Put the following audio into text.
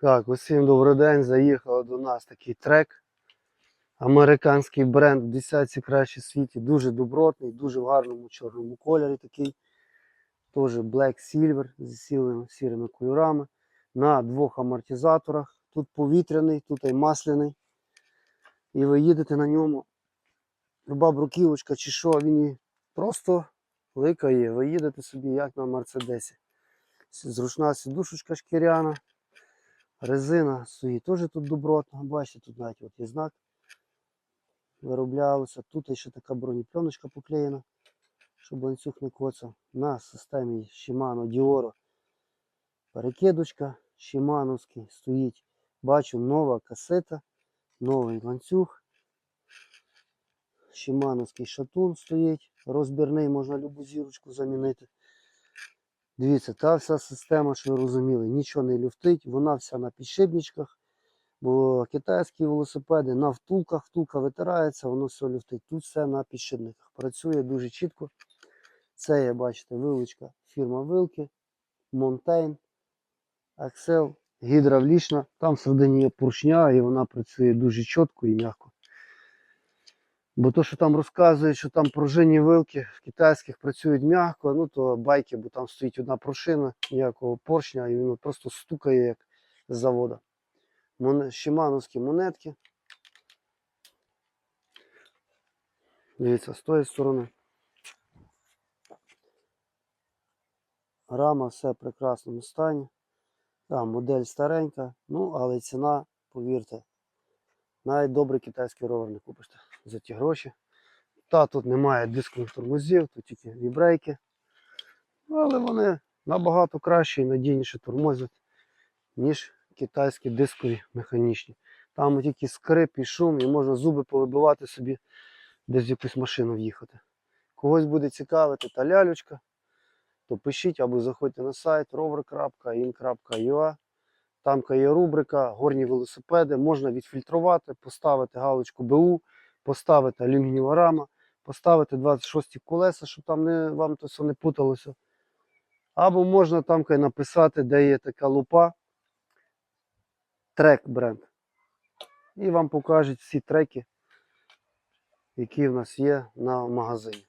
Так, усім добрий день. Заїхав до нас такий трек. Американський бренд в десятці кращий в світі. Дуже добротний, дуже в гарному чорному кольорі такий. Теж Black Silver зі сірими, сірими кольорами. На двох амортизаторах. Тут повітряний, тут і масляний. І ви їдете на ньому. Люба бруківочка чи що, він її просто ликає. Ви їдете собі, як на Мерседесі. Зручна сідушечка шкіряна. Резина стоїть теж тут добротна. Бачите, тут навіть от є знак. Вироблялося. Тут ще така бронепленочка поклеєна, щоб ланцюг не коцав. На системі Shimano Dioro перекидочка Shimano'ський стоїть. Бачу нова касета, новий ланцюг. Shimano'ський шатун стоїть. Розбірний, можна любу зірочку замінити. Дивіться, та вся система, що ви розуміли, нічого не люфтить, вона вся на підшипничках. Бо китайські велосипеди на втулках, втулка витирається, воно все люфтить. Тут все на підшипниках. Працює дуже чітко. Це є, бачите, вилочка фірма Вилки, Montaigne, Axel, гідравлічна. Там всередині є поршня і вона працює дуже чітко і м'яко. Бо то, що там розказують, що там пружинні вилки в китайських працюють м'яко, ну то байки, бо там стоїть одна пружина, ніякого поршня, і воно просто стукає як з завода. Моне- Шимановські монетки. Дивіться, з тої сторони. Рама все в прекрасному стані. Да, модель старенька, ну але ціна, повірте, навіть добрий китайський ровер не купиш за ті гроші. Та тут немає дискових тормозів, тут тільки вібрейки. Але вони набагато краще і надійніше тормозять, ніж китайські дискові механічні. Там тільки скрип і шум, і можна зуби повибивати собі, десь в якусь машину в'їхати. Когось буде цікавити та лялючка, то пишіть або заходьте на сайт rover.in.ua. Там є рубрика горні велосипеди, можна відфільтрувати, поставити галочку БУ, поставити алюмінієва рама, поставити 26 колеса, щоб там не, вам то все не путалося. Або можна там написати, де є така лупа, трек бренд. І вам покажуть всі треки, які в нас є на магазині.